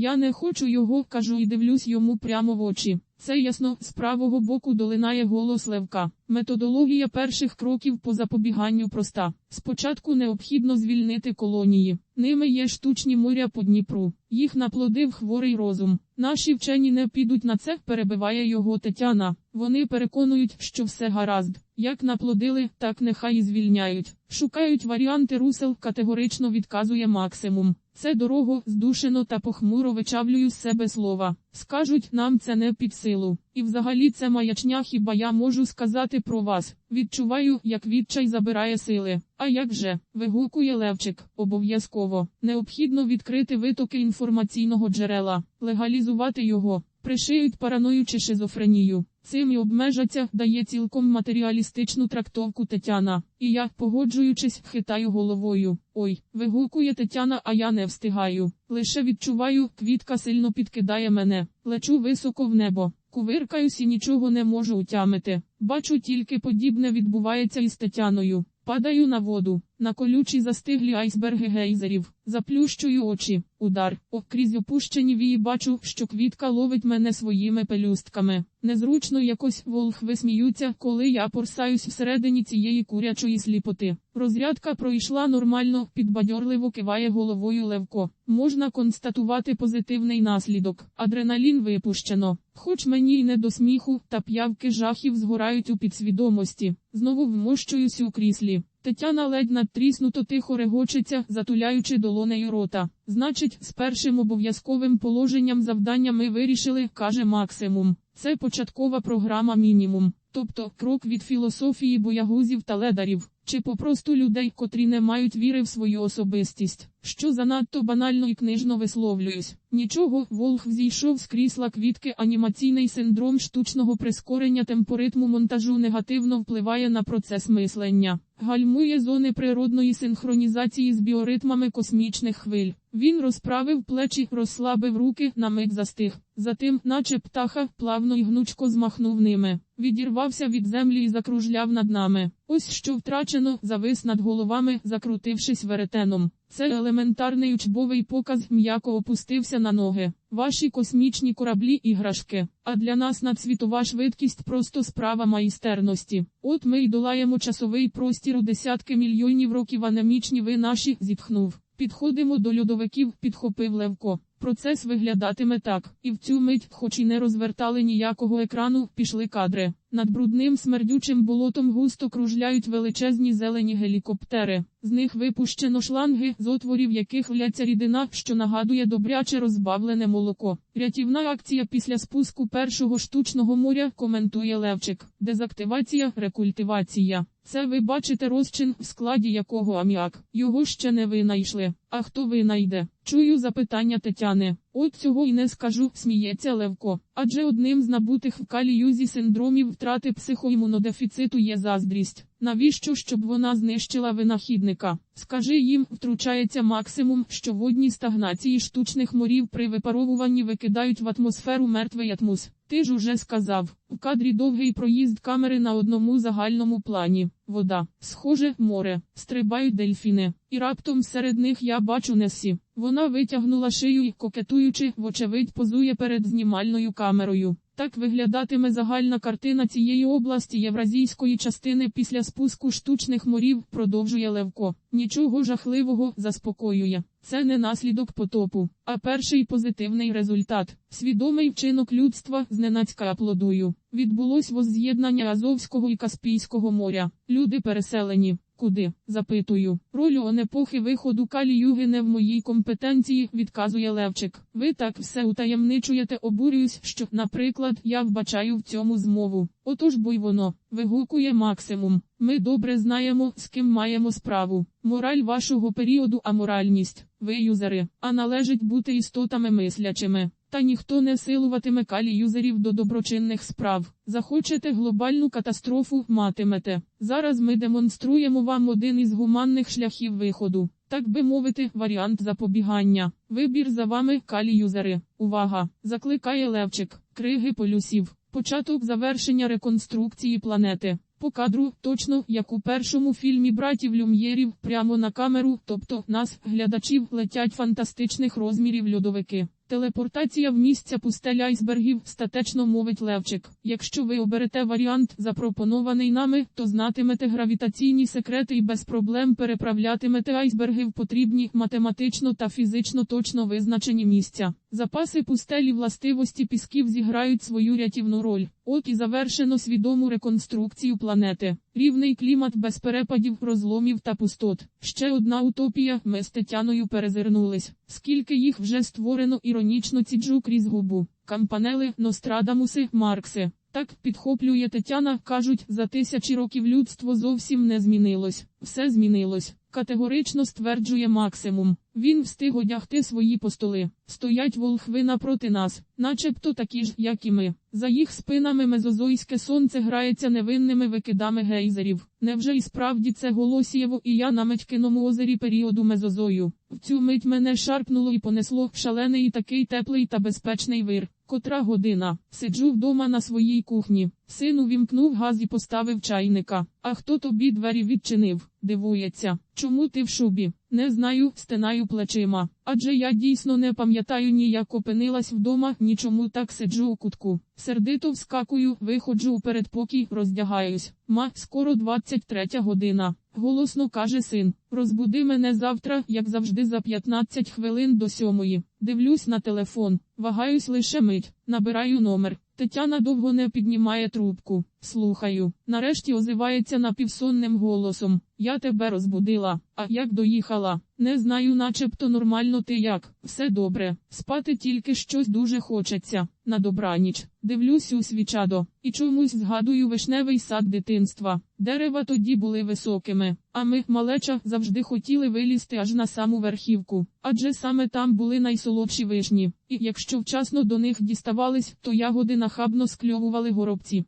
Я не хочу його, кажу і дивлюсь йому прямо в очі. Це ясно, з правого боку долинає голос Левка. Методологія перших кроків по запобіганню проста. Спочатку необхідно звільнити колонії. Ними є штучні моря по Дніпру. Їх наплодив хворий розум. Наші вчені не підуть на це, перебиває його Тетяна. Вони переконують, що все гаразд. Як наплодили, так нехай і звільняють. Шукають варіанти русел, категорично відказує максимум. Це дорого, здушено та похмуро вичавлюю з себе слова. Скажуть, нам це не під силу. І взагалі це маячня, хіба я можу сказати про вас. Відчуваю, як відчай забирає сили. А як же? вигукує Левчик. Обов'язково. Необхідно відкрити витоки інформаційного джерела, легалізувати його. Пришиють параною чи шизофренію. Цим і обмежаться, дає цілком матеріалістичну трактовку Тетяна. І я, погоджуючись, хитаю головою. Ой, вигукує Тетяна, а я не встигаю. Лише відчуваю, квітка сильно підкидає мене. Лечу високо в небо. Кувиркаюсь і нічого не можу утямити. Бачу тільки подібне відбувається із Тетяною. Падаю на воду, на колючі застиглі айсберги гейзерів, заплющую очі, удар, О, крізь опущені вії бачу, що квітка ловить мене своїми пелюстками. Незручно якось волхви сміються, коли я порсаюсь всередині цієї курячої сліпоти. Розрядка пройшла нормально, підбадьорливо киває головою Левко. Можна констатувати позитивний наслідок. Адреналін випущено. Хоч мені й не до сміху, та п'явки жахів згорають у підсвідомості. Знову вмощуюсь у кріслі. Тетяна ледь надтріснуто тихо регочеться, затуляючи долонею рота. Значить, з першим обов'язковим положенням завдання ми вирішили, каже максимум. Це початкова програма мінімум, тобто крок від філософії боягузів та ледарів, чи попросту людей, котрі не мають віри в свою особистість, що занадто банально і книжно висловлююсь. Нічого, Волх зійшов з крісла квітки, анімаційний синдром штучного прискорення темпоритму монтажу негативно впливає на процес мислення. Гальмує зони природної синхронізації з біоритмами космічних хвиль. Він розправив плечі, розслабив руки, на мить застиг. Затим, наче птаха, плавно й гнучко змахнув ними. Відірвався від землі і закружляв над нами. Ось що втрачено, завис над головами, закрутившись веретеном. Це елементарний учбовий показ м'яко опустився на ноги. Ваші космічні кораблі іграшки. А для нас надсвітова швидкість просто справа майстерності. От ми й долаємо часовий простір у десятки мільйонів років анемічні ви наші, зітхнув. Підходимо до льодовиків, підхопив Левко. Процес виглядатиме так, і в цю мить, хоч і не розвертали ніякого екрану, пішли кадри. Над брудним смердючим болотом густо кружляють величезні зелені гелікоптери. З них випущено шланги, з отворів яких вляться рідина, що нагадує добряче розбавлене молоко. Рятівна акція після спуску першого штучного моря, коментує Левчик. Дезактивація, рекультивація. Це ви бачите розчин, в складі якого аміак. Його ще не винайшли. А хто винайде? Чую запитання Тетяни. От цього й не скажу, сміється Левко. Адже одним з набутих в каліюзі синдромів втрати психоімунодефіциту є заздрість. Навіщо, щоб вона знищила винахідника? Скажи їм, втручається максимум, що водні стагнації штучних морів при випаровуванні викидають в атмосферу мертвий атмос. Ти ж уже сказав, у кадрі довгий проїзд камери на одному загальному плані. Вода, схоже, море, стрибають дельфіни. І раптом серед них я бачу Несі. Вона витягнула шию і, кокетуючи, вочевидь, позує перед знімальною камерою. Так виглядатиме загальна картина цієї області євразійської частини після спуску штучних морів, продовжує Левко. Нічого жахливого заспокоює. Це не наслідок потопу, а перший позитивний результат. Свідомий вчинок людства зненацька аплодую. Відбулось возз'єднання Азовського і Каспійського моря. Люди переселені. Куди? Запитую. Роль онепохи виходу каліюги не в моїй компетенції, відказує Левчик. Ви так все утаємничуєте, обурююсь, що, наприклад, я вбачаю в цьому змову. Отож бо й воно, вигукує максимум. Ми добре знаємо, з ким маємо справу. Мораль вашого періоду, аморальність. Ви юзери, а належить бути істотами мислячими. Та ніхто не силуватиме калі юзерів до доброчинних справ. Захочете глобальну катастрофу, матимете. Зараз ми демонструємо вам один із гуманних шляхів виходу. Так би мовити, варіант запобігання. Вибір за вами, калі юзери. Увага! Закликає Левчик, криги полюсів. Початок завершення реконструкції планети. По кадру, точно як у першому фільмі братів Люм'єрів, прямо на камеру, тобто нас, глядачів, летять фантастичних розмірів льодовики. Телепортація в місця пустеля айсбергів, статечно мовить Левчик. Якщо ви оберете варіант, запропонований нами, то знатимете гравітаційні секрети і без проблем переправлятимете айсберги в потрібні математично та фізично точно визначені місця. Запаси пустелі властивості пісків зіграють свою рятівну роль. От і завершено свідому реконструкцію планети. Рівний клімат без перепадів, розломів та пустот. Ще одна утопія, ми з Тетяною перезирнулись. Скільки їх вже створено іронічно ціджу крізь губу. Кампанели, Нострадамуси, Маркси. Так підхоплює Тетяна, кажуть, за тисячі років людство зовсім не змінилось. Все змінилось. Категорично стверджує максимум. Він встиг одягти свої постоли. Стоять волхви напроти нас, начебто такі ж, як і ми. За їх спинами мезозойське сонце грається невинними викидами гейзерів. Невже і справді це Голосієво і я на Медькиному озері періоду мезозою? В цю мить мене шарпнуло і понесло в шалений такий теплий та безпечний вир. Котра година. Сиджу вдома на своїй кухні. Син увімкнув газ і поставив чайника. А хто тобі двері відчинив? Дивується. Чому ти в шубі? Не знаю, стинаю плечима. Адже я дійсно не пам'ятаю ні як опинилась вдома, ні чому так сиджу у кутку. Сердито вскакую, виходжу у передпокій, роздягаюсь. Ма, скоро 23 година. Голосно каже син. Розбуди мене завтра, як завжди, за 15 хвилин до сьомої. Дивлюсь на телефон. Вагаюсь лише мить. Набираю номер. Тетяна довго не піднімає трубку. Слухаю. Нарешті озивається напівсонним голосом. Я тебе розбудила. А як доїхала? Не знаю, начебто нормально ти як. Все добре. Спати тільки щось дуже хочеться. На добраніч. Дивлюсь у свічадо. І чомусь згадую вишневий сад дитинства. Дерева тоді були високими. А ми, малеча, завжди хотіли вилізти аж на саму верхівку. Адже саме там були найсолодші вишні. І якщо вчасно до них діставались, то ягоди нахабно скльовували горобці.